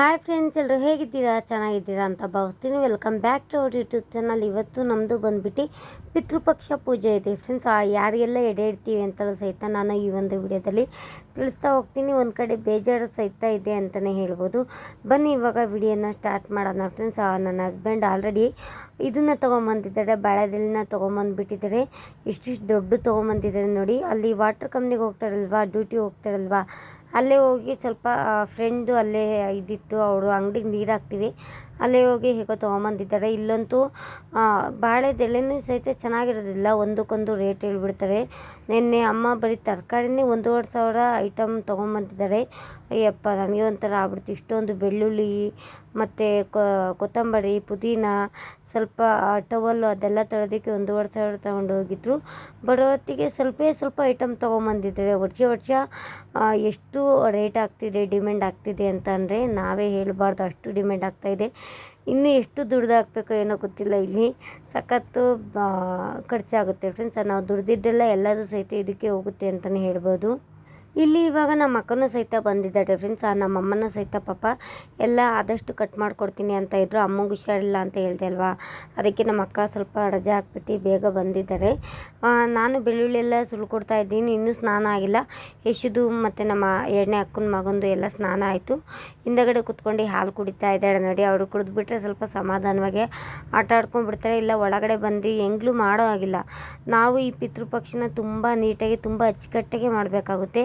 Hi friends ಎಲ್ಲರೂ ಹೇಗಿದ್ದೀರಾ? ಚೆನ್ನಾಗಿದ್ದೀರಾ ಅಂತ ಭಾವಿಸ್ತೀನಿ. Welcome back to our YouTube channel ಇವತ್ತು ನಮ್ಮದು ಬಂದುಬಿಟ್ಟು ಪಿತೃಪಕ್ಷ ಪೂಜೆ ಇದೆ. ಫ್ರೆಂಡ್ಸ್ ಆ ಯಾರಿಗೆಲ್ಲ ಎಡೆ ಇಡ್ತೀವಿ ಅಂತಲೂ ಸಹಿತ ನಾನು ಈ ಒಂದು ವಿಡಿಯೋದಲ್ಲಿ ತಿಳಿಸ್ತಾ ಹೋಗ್ತೀನಿ. ಒಂದು ಕಡೆ ಬೇಜಾರು ಸಹಿತ ಇದೆ ಅಂತಲೇ ಹೇಳ್ಬೋದು. ಬನ್ನಿ, ಇವಾಗ ವಿಡಿಯೋನ ಸ್ಟಾರ್ಟ್ ಮಾಡೋಣ. ಫ್ರೆಂಡ್ಸ್ ನನ್ನ ಹಸ್ಬೆಂಡ್ ಆಲ್ರೆಡಿ ಇದನ್ನು ತೊಗೊಂಬಂದಿದ್ದಾರೆ. ಬಾಳೆದೆಲೆನ ತೊಗೊಂಬಂದುಬಿಟ್ಟಿದ್ದಾರೆ. ಇಷ್ಟಿಷ್ಟು ದೊಡ್ಡ ತೊಗೊಂಬಂದಿದ್ದಾರೆ ನೋಡಿ. ಅಲ್ಲಿ ವಾಟರ್ ಕಂಪ್ನಿಗೆ ಹೋಗ್ತಾರಲ್ವಾ? ಡ್ಯೂಟಿ ಹೋಗ್ತಾರಲ್ವಾ? ಅಲ್ಲೇ ಹೋಗಿ ಸ್ವಲ್ಪ ಫ್ರೆಂಡು ಅಲ್ಲೇ ಇದ್ದಿತ್ತು ಅವರು ಅಂಗಡಿಗೆ ನೀರು ಹಾಕ್ತೀವಿ. ಅಲ್ಲೇ ಹೋಗಿ ಹೇಗೋ ತೊಗೊಂಬಂದಿದ್ದಾರೆ. ಇಲ್ಲಂತೂ ಬಾಳೆದೆಲೆನೂ ಸಹಿತ ಚೆನ್ನಾಗಿರೋದಿಲ್ಲ. ಒಂದಕ್ಕೊಂದು ರೇಟ್ ಹೇಳ್ಬಿಡ್ತಾರೆ. ನಿನ್ನೆ ಅಮ್ಮ ಬರೀ ತರಕಾರಿನೇ ಒಂದೂವರೆ ಸಾವಿರ ಐಟಮ್ ತೊಗೊಂಬಂದಿದ್ದಾರೆ. ಅಯ್ಯಪ್ಪ, ನನಗೆ ಒಂಥರ ಆಗ್ಬಿಡ್ತು. ಇಷ್ಟೊಂದು ಬೆಳ್ಳುಳ್ಳಿ ಮತ್ತು ಕೊತ್ತಂಬರಿ, ಪುದೀನ, ಸ್ವಲ್ಪ ಟವಲ್ಲು ಅದೆಲ್ಲ ತೊಳೆದಕ್ಕೆ ಒಂದೂವರೆ ಸಾವಿರ ತೊಗೊಂಡು ಹೋಗಿದ್ರು. ಬರೋ ಹೊತ್ತಿಗೆ ಸ್ವಲ್ಪ ಸ್ವಲ್ಪ ಐಟಮ್ ತೊಗೊಂಬಂದಿದ್ದಾರೆ. ವರ್ಷ ವರ್ಷ ಎಷ್ಟು ರೇಟ್ ಆಗ್ತಿದೆ, ಡಿಮ್ಯಾಂಡ್ ಆಗ್ತಿದೆ ಅಂತ ಅಂದರೆ ನಾವೇ ಹೇಳಬಾರ್ದು. ಅಷ್ಟು ಡಿಮ್ಯಾಂಡ್ ಆಗ್ತಾಯಿದೆ ಇನ್ನೂ ಎಷ್ಟು ದುಡ್ದು ಹಾಕ್ಬೇಕೋ ಏನೋ ಗೊತ್ತಿಲ್ಲ ಇಲ್ಲಿ. ಸಖತ್ತು ಖರ್ಚಾಗುತ್ತೆ. ಫ್ರೆಂಡ್ಸ್, ನಾವು ದುಡ್ದಿದ್ದೆಲ್ಲ ಎಲ್ಲದೂ ಸಹಿತ ಇದಕ್ಕೆ ಹೋಗುತ್ತೆ ಅಂತಲೇ ಹೇಳ್ಬೋದು. ಇಲ್ಲಿ ಇವಾಗ ನಮ್ಮ ಅಕ್ಕನೂ ಸಹಿತ ಬಂದಿದ್ದಾರೆ ಫ್ರೆಂಡ್ಸ್ ನಮ್ಮ ಅಮ್ಮನೂ ಸಹಿತ ಪಾಪ ಎಲ್ಲ ಆದಷ್ಟು ಕಟ್ ಮಾಡಿಕೊಡ್ತೀನಿ ಅಂತ ಇದ್ದರು ಅಮ್ಮಂಗೆ ಹುಷಾರಿಲ್ಲ ಅಂತ ಹೇಳಿದೆ ಅಲ್ವಾ? ಅದಕ್ಕೆ ನಮ್ಮ ಅಕ್ಕ ಸ್ವಲ್ಪ ರಜೆ ಹಾಕ್ಬಿಟ್ಟು ಬೇಗ ಬಂದಿದ್ದಾರೆ. ನಾನು ಬೆಳ್ಳುಳ್ಳಿ ಎಲ್ಲ ಸುಳ್ಕೊಡ್ತಾ ಇದ್ದೀನಿ. ಇನ್ನೂ ಸ್ನಾನ ಆಗಿಲ್ಲ. ಯಶುದು ಮತ್ತು ನಮ್ಮ ಎರಡನೇ ಅಕ್ಕನ ಮಗಂದು ಎಲ್ಲ ಸ್ನಾನ ಆಯಿತು. ಹಿಂದಗಡೆ ಕುತ್ಕೊಂಡು ಹಾಲು ಕುಡಿತಾ ಇದ್ದಾಳೆ ನೋಡಿ. ಅವರು ಕುಡಿದ್ಬಿಟ್ರೆ ಸ್ವಲ್ಪ ಸಮಾಧಾನವಾಗಿ ಆಟ ಆಡ್ಕೊಂಡ್ಬಿಡ್ತಾರೆ. ಇಲ್ಲ, ಒಳಗಡೆ ಬಂದು ಹೆಂಗ್ಲೂ ಮಾಡೋ ಆಗಿಲ್ಲ ನಾವು ಈ ಪಿತೃಪಕ್ಷನ ತುಂಬ ನೀಟಾಗಿ, ತುಂಬ ಅಚ್ಚುಕಟ್ಟಾಗಿ ಮಾಡಬೇಕಾಗುತ್ತೆ.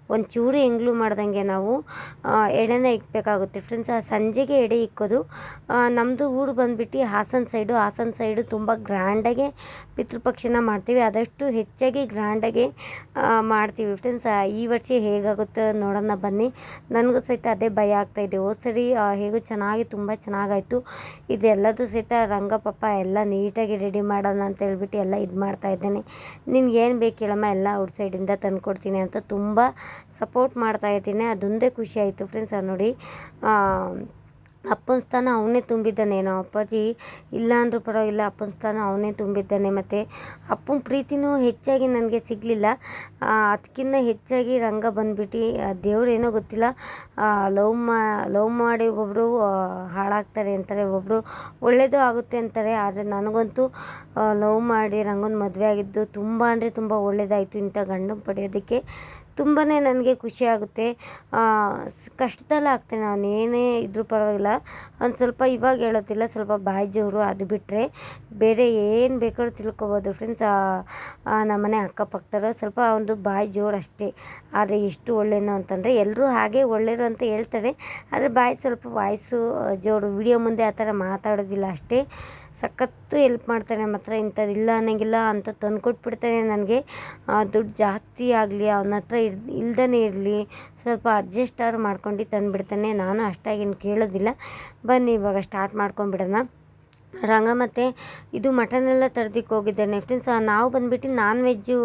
ಒಂಚೂರು ಎಂಗ್ಲು ಮಾಡ್ದಂಗೆ ನಾವು ಎಡೆನ ಇಕ್ಕಬೇಕಾಗುತ್ತೆ ಫ್ರೆಂಡ್ಸ್ ಆ ಸಂಜೆಗೆ ಎಡೆ ಇಕ್ಕೋದು ನಮ್ಮದು ಊರು ಬಂದುಬಿಟ್ಟು ಹಾಸನ ಸೈಡು ಹಾಸನ ಸೈಡು ತುಂಬ ಗ್ರ್ಯಾಂಡಾಗೆ ಪಿತೃಪಕ್ಷನ ಮಾಡ್ತೀವಿ. ಆದಷ್ಟು ಹೆಚ್ಚಾಗಿ ಗ್ರ್ಯಾಂಡಾಗೆ ಮಾಡ್ತೀವಿ. ಫ್ರೆಂಡ್ಸ್ ಈ ವರ್ಷ ಹೇಗಾಗುತ್ತೆ ನೋಡೋಣ ಬನ್ನಿ. ನನಗೂ ಸಹಿತ ಅದೇ ಭಯ ಆಗ್ತಾಯಿದೆ ಹೋದ ಸರಿ ಹೇಗೂ ಚೆನ್ನಾಗಿ, ತುಂಬ ಚೆನ್ನಾಗಾಯಿತು. ಇದೆಲ್ಲದೂ ಸಹಿತ ರಂಗಪಪ್ಪ ಎಲ್ಲ ನೀಟಾಗಿ ರೆಡಿ ಮಾಡೋಣ ಅಂತ ಹೇಳ್ಬಿಟ್ಟು ಎಲ್ಲ ಇದು ಮಾಡ್ತಾ ಇದ್ದೇನೆ. ನಿನ್ಗೆ ಏನು ಬೇಕು ಹೇಳಮ್ಮ? ಎಲ್ಲ ಔಟ್ಸೈಡಿಂದ ತಂದುಕೊಡ್ತೀನಿ ಅಂತ ತುಂಬ ಸಪೋರ್ಟ್ ಮಾಡ್ತಾ ಇದ್ದೀನಿ. ಅದೊಂದೇ ಖುಷಿ ಆಯಿತು ಫ್ರೆಂಡ್ಸ್ ನೋಡಿ. ಅಪ್ಪನ ಸ್ಥಾನ ಅವನೇ ತುಂಬಿದ್ದಾನೇನೋ ಅಪ್ಪಾಜಿ, ಇಲ್ಲ ಅಂದರೂ ಪರವಾಗಿಲ್ಲ, ಅಪ್ಪನ ಸ್ಥಾನ ಅವನೇ ತುಂಬಿದ್ದಾನೆ. ಮತ್ತು ಅಪ್ಪನ ಪ್ರೀತಿನೂ ಹೆಚ್ಚಾಗಿ ನನಗೆ ಸಿಗಲಿಲ್ಲ. ಅದಕ್ಕಿಂತ ಹೆಚ್ಚಾಗಿ ರಂಗ ಬಂದ್ಬಿಟ್ಟು. ದೇವ್ರೇನೋ ಗೊತ್ತಿಲ್ಲ. ಲವ್ ಮಾ, ಲವ್ ಮಾಡಿ ಒಬ್ಬರು ಹಾಳಾಗ್ತಾರೆ ಅಂತಾರೆ. ಒಬ್ಬರು ಒಳ್ಳೆಯದು ಆಗುತ್ತೆ ಅಂತಾರೆ. ಆದರೆ ನನಗಂತೂ ಲವ್ ಮಾಡಿ ರಂಗನ ಮದುವೆ ಆಗಿದ್ದು ತುಂಬ ಅಂದರೆ ತುಂಬ ಒಳ್ಳೆಯದಾಯಿತು ಇಂಥ ಗಂಡನ ಪಡೆಯೋದಕ್ಕೆ. ತುಂಬಾ ನನಗೆ ಖುಷಿಯಾಗುತ್ತೆ ಕಷ್ಟದಲ್ಲಿ ಆಗ್ತೇನೆ ನಾನು, ಏನೇ ಇದ್ರೂ ಪರವಾಗಿಲ್ಲ. ಒಂದು ಸ್ವಲ್ಪ ಇವಾಗ ಹೇಳೋದಿಲ್ಲ, ಸ್ವಲ್ಪ ಬಾಯಿ ಜೋರು ಅದು ಬಿಟ್ಟರೆ ಬೇರೆ ಏನು ಬೇಕಾದ್ರೂ ತಿಳ್ಕೊಬೋದು ಫ್ರೆಂಡ್ಸ್ ನಮ್ಮನೆ ಅಕ್ಕಪಕ್ಕದವರು ಸ್ವಲ್ಪ ಒಂದು ಬಾಯಿ ಜೋರು ಅಷ್ಟೇ. ಆದರೆ ಎಷ್ಟು ಒಳ್ಳೆಯನೋ ಅಂತಂದರೆ ಎಲ್ಲರೂ ಹಾಗೆ ಒಳ್ಳೆಯರು ಅಂತ ಹೇಳ್ತಾರೆ. ಆದರೆ ಬಾಯಿ ಸ್ವಲ್ಪ ವಾಯ್ಸು ಜೋರು, ವಿಡಿಯೋ ಮುಂದೆ ಆ ಥರ ಮಾತಾಡೋದಿಲ್ಲ ಅಷ್ಟೇ. ಸಖತ್ತು ಎಲ್ಪ್ ಮಾಡ್ತಾನೆ ನಮ್ಮ ಹತ್ರ. ಇಂಥದ್ದು ಇಲ್ಲ ಅನ್ನೋಂಗಿಲ್ಲ ಅಂತ ತಂದು ಕೊಟ್ಬಿಡ್ತಾನೆ ನನಗೆ ದುಡ್ಡು ಜಾಸ್ತಿ ಆಗಲಿ, ಅವನ ಹತ್ರ ಇರ್ ಇಲ್ದೇ ಇರಲಿ, ಸ್ವಲ್ಪ ಅಡ್ಜಸ್ಟ್ ಆದ್ರೂ ಮಾಡ್ಕೊಂಡು ತಂದುಬಿಡ್ತಾನೆ. ನಾನು ಅಷ್ಟಾಗೇನು ಕೇಳೋದಿಲ್ಲ. ಬನ್ನಿ, ಇವಾಗ ಸ್ಟಾರ್ಟ್ ಮಾಡ್ಕೊಂಬಿಡೋಣ ರಂಗ ಮತ್ತು ಇದು ಮಟನೆಲ್ಲ ತರ್ದಿಕ್ಕೆ ಹೋಗಿದ್ದೆ. ನೆಫ್ಟೀನ್ ನಾವು ಬಂದುಬಿಟ್ಟು ನಾನ್ ವೆಜ್ಜು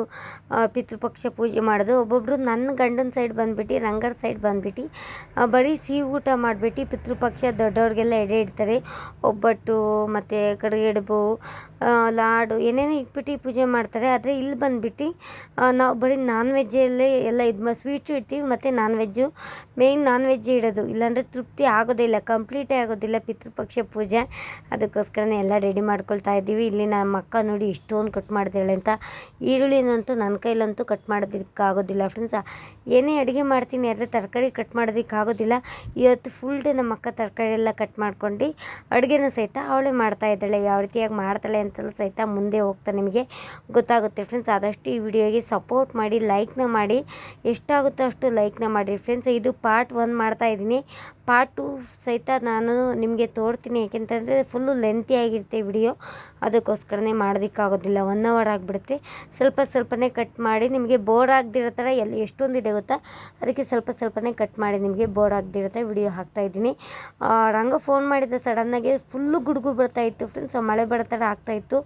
ಪಿತೃಪಕ್ಷ ಪೂಜೆ ಮಾಡೋದು. ಒಬ್ಬೊಬ್ಬರು ನನ್ನ ಗಂಡನ ಸೈಡ್ ಬಂದುಬಿಟ್ಟು, ರಂಗರ ಸೈಡ್ ಬಂದುಬಿಟ್ಟು ಬರೀ ಸಿಹಿ ಊಟ ಮಾಡಿಬಿಟ್ಟು ಪಿತೃಪಕ್ಷ ದೊಡ್ಡವ್ರಿಗೆಲ್ಲ ಎಡೆ ಇಡ್ತಾರೆ ಒಬ್ಬಟ್ಟು ಮತ್ತು ಕಡುಗೆಡುಬು ಲಾಡು, ಏನೇನೋ ಇಟ್ಬಿಟ್ಟು ಪೂಜೆ ಮಾಡ್ತಾರೆ. ಆದರೆ ಇಲ್ಲಿ ಬಂದ್ಬಿಟ್ಟು ನಾವು ಬರೀ ನಾನ್ ವೆಜ್ಜಲ್ಲೇ ಎಲ್ಲ ಇದು ಮಾ ಸ್ವೀಟು ಇಡ್ತೀವಿ, ಮತ್ತು non veg main non veg ಇಡೋದು. ಇಲ್ಲಾಂದರೆ ತೃಪ್ತಿ ಆಗೋದಿಲ್ಲ ಕಂಪ್ಲೀಟೇ ಆಗೋದಿಲ್ಲ ಪಿತೃಪಕ್ಷ ಪೂಜೆ. ಅದಕ್ಕೋಸ್ಕರನೇ ಎಲ್ಲ ರೆಡಿ ಮಾಡ್ಕೊಳ್ತಾ ಇದ್ದೀವಿ. ಇಲ್ಲಿ ನಮ್ಮ ಅಕ್ಕ ನೋಡಿ ಇಷ್ಟೊಂದು ಕಟ್ ಮಾಡ್ತಾಳೆ ಅಂತ. ಈರುಳ್ಳಿನಂತೂ ನನ್ನ ಕೈಲಂತೂ ಕಟ್ ಮಾಡೋದಕ್ಕೆ ಆಗೋದಿಲ್ಲ ಫ್ರೆಂಡ್ಸ್ ಏನೇ ಅಡುಗೆ ಮಾಡ್ತೀನಿ, ಆದರೆ ತರಕಾರಿ ಕಟ್ ಮಾಡೋದಕ್ಕೆ ಆಗೋದಿಲ್ಲ ಇವತ್ತು ಫುಲ್ ಡೇ ನಮ್ಮ ಅಕ್ಕ ತರಕಾರಿ ಎಲ್ಲ ಕಟ್ ಮಾಡ್ಕೊಂಡು, ಅಡುಗೆನೂ ಸಹಿತ ಅವಳೇ ಮಾಡ್ತಾ ಇದ್ದಾಳೆ. ಯಾವ ರೀತಿಯಾಗಿ ಮಾಡ್ತಾಳೆ ಅಂತಲೂ ಸಹಿತ ಮುಂದೆ ಹೋಗ್ತಾ ನಿಮಗೆ ಗೊತ್ತಾಗುತ್ತೆ ಫ್ರೆಂಡ್ಸ್ ಆದಷ್ಟು ಈ ವಿಡಿಯೋಗೆ ಸಪೋರ್ಟ್ ಮಾಡಿ ಲೈಕ್ನ ಮಾಡಿ. ಎಷ್ಟಾಗುತ್ತೋ ಅಷ್ಟು ಲೈಕ್ನ ಮಾಡಿ. ಫ್ರೆಂಡ್ಸ್ ಇದು ಪಾರ್ಟ್ ಒನ್ ಮಾಡ್ತಾ ಇದ್ದೀನಿ. ಪಾರ್ಟ್ ಟು ಸಹಿತ ನಾನು ನಿಮಗೆ ತೋರ್ತೀನಿ, ಯಾಕೆಂತಂದರೆ ಫುಲ್ಲು ಲೆಂತಿ ಆಗಿರುತ್ತೆ ವಿಡಿಯೋ ಅದಕ್ಕೋಸ್ಕರನೇ ಮಾಡೋದಕ್ಕಾಗೋದಿಲ್ಲ ಒನ್ ಅವರ್ ಆಗಿಬಿಡುತ್ತೆ. ಸ್ವಲ್ಪ ಸ್ವಲ್ಪನೇ ಕಟ್ ಮಾಡಿ ನಿಮಗೆ ಬೋರ್ ಆಗದಿರೋ ಥರ ಎಲ್ಲಿ ಎಷ್ಟೊಂದಿದೆ ಗೊತ್ತಾ? ಅದಕ್ಕೆ ಸ್ವಲ್ಪ ಸ್ವಲ್ಪನೇ ಕಟ್ ಮಾಡಿ ನಿಮಗೆ ಬೋರ್ ಆಗದಿರುತ್ತೆ ವಿಡಿಯೋ ಹಾಕ್ತಾಯಿದ್ದೀನಿ ರಂಗ ಫೋನ್ ಮಾಡಿದ ಸಡನ್ನಾಗಿ ಫುಲ್ಲು ಗುಡುಗು ಬರ್ತಾಯಿತ್ತು ಫ್ರೆಂಡ್ಸ್ ಮಳೆ ಬರೋ ಥರ ಆಗ್ತಾಯಿತ್ತು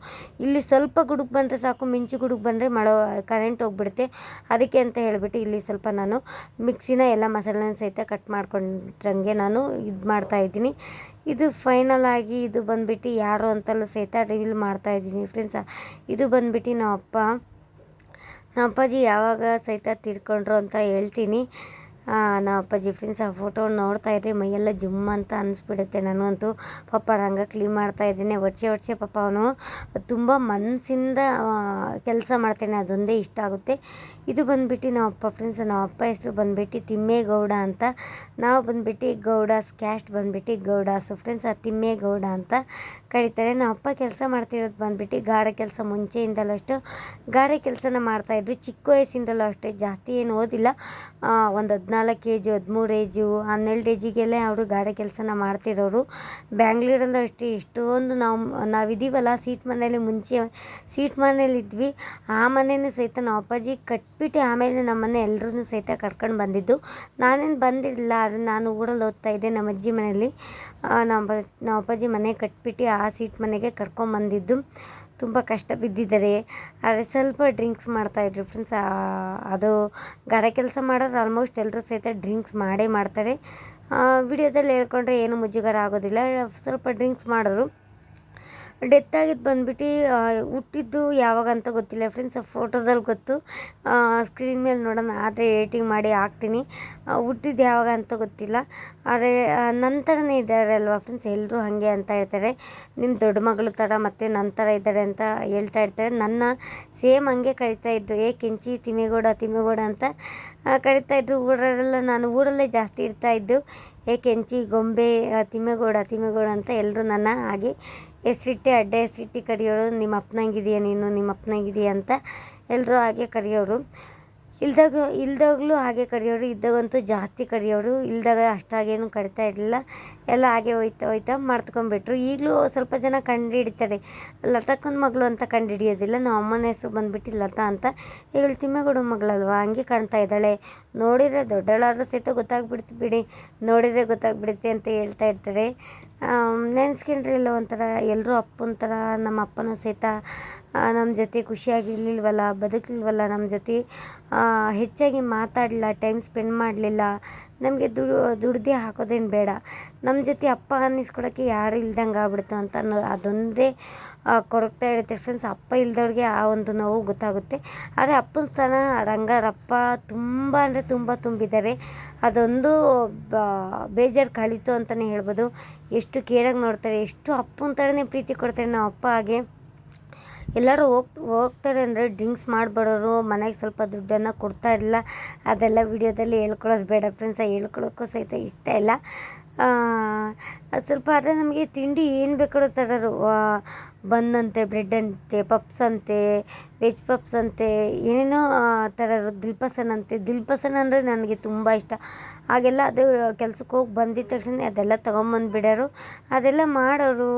ಇಲ್ಲಿ ಸ್ವಲ್ಪ ಗುಡುಗು ಬಂದರೆ ಸಾಕು, ಮಿಂಚು ಗುಡುಗು ಬಂದರೆ ಮಳೆ ಕರೆಂಟ್ ಹೋಗ್ಬಿಡುತ್ತೆ. ಅದಕ್ಕೆ ಅಂತ ಹೇಳಿಬಿಟ್ಟು ಇಲ್ಲಿ ಸ್ವಲ್ಪ ನಾನು ಮಿಕ್ಸಿನ ಎಲ್ಲ ಮಸಾಲೆನ ಸಹಿತ ಕಟ್ ಮಾಡ್ಕೊಂಡ್ರಂಗೆ ನಾನು ಇದು ಮಾಡ್ತಾಯಿದ್ದೀನಿ ಇದು ಫೈನಲ್ ಆಗಿ ಇದು ಬಂದುಬಿಟ್ಟು ಯಾರು ಅಂತಲೂ ಸಹಿತ ರಿವೀಲ್ ಮಾಡ್ತಾಯಿದ್ದೀನಿ ಫ್ರೆಂಡ್ಸ ಇದು ಬಂದುಬಿಟ್ಟು ನಮ್ಮ ಅಪ್ಪ. ನಮ್ಮ ಅಪ್ಪಾಜಿ ಯಾವಾಗ ಸಹಿತ ತಿರ್ಕೊಂಡ್ರು ಅಂತ ಹೇಳ್ತೀನಿ. ನಮ್ಮ ಅಪ್ಪಾಜಿ ಫ್ರೆಂಡ್ಸ್ ಆ ಫೋಟೋ ನೋಡ್ತಾ ಇದ್ರೆ ಮೈಯೆಲ್ಲ ಜುಮ್ ಅಂತ ಅನಿಸ್ಬಿಡುತ್ತೆ ನಾನಂತೂ ಪಾಪ ರಂಗ ಕ್ಲೀನ್ ಮಾಡ್ತಾ ಇದ್ದೀನಿ ಒಡ್ಚೆ ವರ್ಷೆ ಪಾಪ ಅವನು. ತುಂಬ ಮನಸ್ಸಿಂದ ಕೆಲಸ ಮಾಡ್ತಾನೆ, ಅದೊಂದೇ ಇಷ್ಟ ಆಗುತ್ತೆ. ಇದು ಬಂದುಬಿಟ್ಟು ನಮ್ಮ ಅಪ್ಪ ಫ್ರೆಂಡ್ಸ್ ನಮ್ಮ ಅಪ್ಪ ಹೆಸರು ಬಂದುಬಿಟ್ಟು ತಿಮ್ಮೇಗೌಡ ಅಂತ. ನಾವು ಬಂದುಬಿಟ್ಟು ಗೌಡಾಸ್ ಕ್ಯಾಸ್ಟ್ ಬಂದ್ಬಿಟ್ಟು ಗೌಡಾಸು. ಫ್ರೆಂಡ್ಸ್ ಆ, ತಿಮ್ಮೇಗೌಡ ಅಂತ. ಕರೀತಾರೆ ನಮ್ಮ ಅಪ್ಪ ಕೆಲಸ ಮಾಡ್ತಿರೋದು ಬಂದ್ಬಿಟ್ಟು ಗಾಢ ಕೆಲಸ ಮುಂಚೆಯಿಂದಲೂ ಅಷ್ಟು. ಗಾಢ ಕೆಲಸನ ಮಾಡ್ತಾಯಿದ್ರು ಚಿಕ್ಕ ವಯಸ್ಸಿಂದಲೂ ಅಷ್ಟೇ. ಜಾಸ್ತಿ ಏನು ಓದಿಲ್ಲ. ಒಂದು ಹದಿನಾಲ್ಕು ಏಜು ಹದಿಮೂರು ಏಜು ಹನ್ನೆರಡು ಏಜಿಗೆಲ್ಲ ಅವರು ಗಾಢ ಕೆಲಸನ ಮಾಡ್ತಿರೋರು. ಬ್ಯಾಂಗ್ಳೂರಲ್ಲಿ ಅಷ್ಟೇ. ಎಷ್ಟೊಂದು ನಾವು ನಾವಿದ್ದೀವಲ್ಲ ಸೀಟ್ ಮನೇಲಿ ಮುಂಚೆ ಸೀಟ್ ಮನೇಲಿದ್ವಿ ಆ ಮನೆಯೂ ಸಹಿತ ನಮ್ಮ ಅಪ್ಪಾಜಿ ಕಟ್ಬಿಟ್ಟು ಆಮೇಲೆ ನಮ್ಮನೆ ಎಲ್ಲರೂ ಸಹಿತ ಕರ್ಕೊಂಡು ಬಂದಿದ್ದು. ನಾನೇನು ಬಂದಿರಲಿಲ್ಲ. ಆದರೆ ನಾನು ಊರಲ್ಲಿ ಓದ್ತಾ ಇದ್ದೆ ನಮ್ಮ ಅಜ್ಜಿ ಮನೆಯಲ್ಲಿ. ನಮ್ಮ ನಮ್ಮ ಅಪ್ಪಾಜಿ ಮನೆ ಕಟ್ಬಿಟ್ಟು ಆ ಸೀಟ್ ಮನೆಗೆ ಕರ್ಕೊಂಬಂದಿದ್ದು ತುಂಬ ಕಷ್ಟ ಬಿದ್ದಿದ್ದಾರೆ ಆದರೆ ಸ್ವಲ್ಪ ಡ್ರಿಂಕ್ಸ್ ಮಾಡ್ತಾಯಿದ್ರು ಫ್ರೆಂಡ್ಸ್. ಅದು ಗಾರೆ ಕೆಲಸ ಮಾಡೋರು ಆಲ್ಮೋಸ್ಟ್ ಎಲ್ಲರೂ ಸಹಿತ ಡ್ರಿಂಕ್ಸ್ ಮಾಡೇ ಮಾಡ್ತಾರೆ. ವಿಡಿಯೋದಲ್ಲಿ ಹೇಳ್ಕೊಂಡ್ರೆ ಏನು ಮುಜುಗರ ಆಗೋದಿಲ್ಲ. ಸ್ವಲ್ಪ ಡ್ರಿಂಕ್ಸ್ ಮಾಡೋರು ಡೆತ್ ಆಗಿದ್ದು ಬಂದ್ಬಿಟ್ಟು ಹುಟ್ಟಿದ್ದು ಯಾವಾಗ ಅಂತ ಗೊತ್ತಿಲ್ಲ ಫ್ರೆಂಡ್ಸ್ ಫೋಟೋದಲ್ಲಿ ಗೊತ್ತು. ಸ್ಕ್ರೀನ್ ಮೇಲೆ ನೋಡೋಣ, ಆದರೆ ಏಟಿಂಗ್ ಮಾಡಿ ಹಾಕ್ತೀನಿ. ಹುಟ್ಟಿದ್ದು ಯಾವಾಗ ಅಂತ ಗೊತ್ತಿಲ್ಲ. ಆದರೆ ನಂತರನೇ ಇದ್ದಾರೆ ಅಲ್ವಾ ಫ್ರೆಂಡ್ಸ್ ಎಲ್ಲರೂ ಹಾಗೆ ಅಂತ ಹೇಳ್ತಾರೆ. ನಿಮ್ಮ ದೊಡ್ಡ ಮಗಳು ಥರ ಮತ್ತು ನಂತರ ಇದ್ದಾರೆ ಅಂತ ಹೇಳ್ತಾ ಇರ್ತಾರೆ. ನನ್ನ ಸೇಮ್ ಹಂಗೆ ಕರಿತಾ ಇದ್ದು, ಏ ಕೆಂಚಿ ತಿಮ್ಮೇಗೌಡ ತಿಮ್ಮೇಗೌಡ ಅಂತ ಕರಿತಾ ಇದ್ದರು ಊರಲ್ಲೆಲ್ಲ ನಾನು ಊರಲ್ಲೇ ಜಾಸ್ತಿ ಇರ್ತಾ ಇದ್ದು, ಏ ಕೆಂಚಿ, ಗೊಂಬೆ ತಿಮ್ಮೇಗೌಡ ತಿಮ್ಮೇಗೌಡ ಅಂತ ಎಲ್ಲರೂ ನನ್ನ ಹಾಗೆ ಹೆಸ್ರಿಟ್ಟೆ, ಅಡ್ಡ ಹೆಸ್ರಿಟ್ಟು ಕರೆಯೋರು ನಿಮ್ಮ ಅಪ್ಪನಂಗಿದೆಯಾ ನೀನು? ನಿಮ್ಮ ಅಪ್ಪನಂಗಿದೆಯಾ? ಅಂತ ಎಲ್ಲರೂ ಹಾಗೆ ಕರೆಯೋರು. ಇಲ್ದಾಗ ಇಲ್ದಾಗಲೂ ಹಾಗೆ ಕರೆಯೋರು, ಇದ್ದಾಗಂತೂ ಜಾಸ್ತಿ ಕರೆಯೋರು. ಇಲ್ದಾಗ ಅಷ್ಟಾಗೇನು ಕಡಿತಾ ಇರಲಿಲ್ಲ. ಎಲ್ಲ ಹಾಗೆ ಹೋಯ್ತಾ ಹೋಯ್ತಾ ಮಾಡ್ತ್ಕೊಂಡ್ಬಿಟ್ರು. ಈಗಲೂ ಸ್ವಲ್ಪ ಜನ ಕಂಡು ಹಿಡಿತಾರೆ ಮಗಳು ಅಂತ ಕಂಡು ಹಿಡಿಯೋದಿಲ್ಲ ನಮ್ಮ ಅಮ್ಮನ ಹೆಸರು ಬಂದುಬಿಟ್ಟು ಲತಾ ಅಂತ ಇವಳು ತಿಮ್ಮೇಗೌಡ ಮಗಳಲ್ವಾ? ಹಂಗೆ ಕಾಣ್ತಾ ಇದ್ದಾಳೆ. ನೋಡಿದರೆ ದೊಡ್ಡಳಾದ್ರೂ ಸಹಿತ ಗೊತ್ತಾಗ್ಬಿಡ್ತು ಬಿಡಿ. ನೋಡಿದರೆ ಗೊತ್ತಾಗ್ಬಿಡುತ್ತೆ ಅಂತ ಹೇಳ್ತಾ ಇರ್ತಾರೆ. ನೆನೆಸ್ಕೊಂಡ್ರೆ ಇಲ್ಲ ಒಂಥರ ಎಲ್ಲರೂ ಅಪ್ಪನ ಥರ, ನಮ್ಮ ಅಪ್ಪನೂ ಸಹಿತ ನಮ್ಮ ಜೊತೆ ಖುಷಿಯಾಗಿರ್ಲಿಲ್ವಲ್ಲ, ಬದುಕಲಿಲ್ವಲ್ಲ ನಮ್ಮ ಜೊತೆ. ಹೆಚ್ಚಾಗಿ ಮಾತಾಡಲಿಲ್ಲ ಟೈಮ್ ಸ್ಪೆಂಡ್ ಮಾಡಲಿಲ್ಲ. ನಮಗೆ ದುಡ್ ದುಡ್ದೇ ಹಾಕೋದೇನು ಬೇಡ. ನಮ್ಮ ಜೊತೆ ಅಪ್ಪ ಅನ್ನಿಸ್ಕೊಳಕ್ಕೆ ಯಾರು ಇಲ್ದಂಗೆ ಆಗ್ಬಿಡ್ತು ಅಂತ ಅನ್ನೋ ಅದೊಂದೇ ಕೊರಗ್ತಾ ಇರುತ್ತೆ ಫ್ರೆಂಡ್ಸ್ ಅಪ್ಪ ಇಲ್ದವ್ರಿಗೆ ಆ ಒಂದು ನೋವು ಗೊತ್ತಾಗುತ್ತೆ. ಆದರೆ ಅಪ್ಪನ ಸ್ಥಾನ ರಂಗಾರಪ್ಪ ತುಂಬ ಅಂದರೆ ತುಂಬ ತುಂಬಿದ್ದಾರೆ. ಅದೊಂದು ಬೇಜಾರು ಕಳೀತು ಅಂತಲೇ ಹೇಳ್ಬೋದು. ಎಷ್ಟು ಕೇಳಾಗಿ ನೋಡ್ತಾರೆ, ಎಷ್ಟು ಅಪ್ಪನ ಥರನೇ ಪ್ರೀತಿ ಕೊಡ್ತಾರೆ ನಾವು ಅಪ್ಪ ಹಾಗೆ. ಎಲ್ಲರೂ ಹೋಗ್, ಹೋಗ್ತಾರೆ ಅಂದರೆ ಡ್ರಿಂಕ್ಸ್ ಮಾಡಿಬಿಡೋರು ಮನೆಗೆ ಸ್ವಲ್ಪ ದುಡ್ಡನ್ನು ಕೊಡ್ತಾ ಇರಲಿಲ್ಲ. ಅದೆಲ್ಲ ವಿಡಿಯೋದಲ್ಲಿ ಹೇಳ್ಕೊಳ್ಳೋದು ಬೇಡ ಫ್ರೆಂಡ್ಸ ಹೇಳ್ಕೊಳ್ಳೋಕ್ಕೂ ಸಹಿತ ಇಷ್ಟ ಇಲ್ಲ. ಸ್ವಲ್ಪ ಆದರೆ ನಮಗೆ ತಿಂಡಿ ಏನು ಬೇಕಾದ್ರೂ ತರೋರು. ಬನ್ ಅಂತೆ ಬ್ರೆಡ್ ಅಂತೆ ಪಪ್ಸ್ ಅಂತೆ ವೆಜ್ ಪಪ್ಸ್ ಅಂತೆ, ಏನೇನೋ, ಆ ಥರ ದಿಲ್ಪಸನ್ ಅಂತೆ. ದಿಲ್ಪಸನ್ ಅಂದರೆ ನನಗೆ ತುಂಬ ಇಷ್ಟ. ಹಾಗೆಲ್ಲ ಅದು ಕೆಲ್ಸಕ್ಕೆ ಹೋಗಿ ಬಂದಿದ್ದ ತಕ್ಷಣ ಅದೆಲ್ಲ ತೊಗೊಂಬಂದು ಅದೆಲ್ಲ ಮಾಡೋರು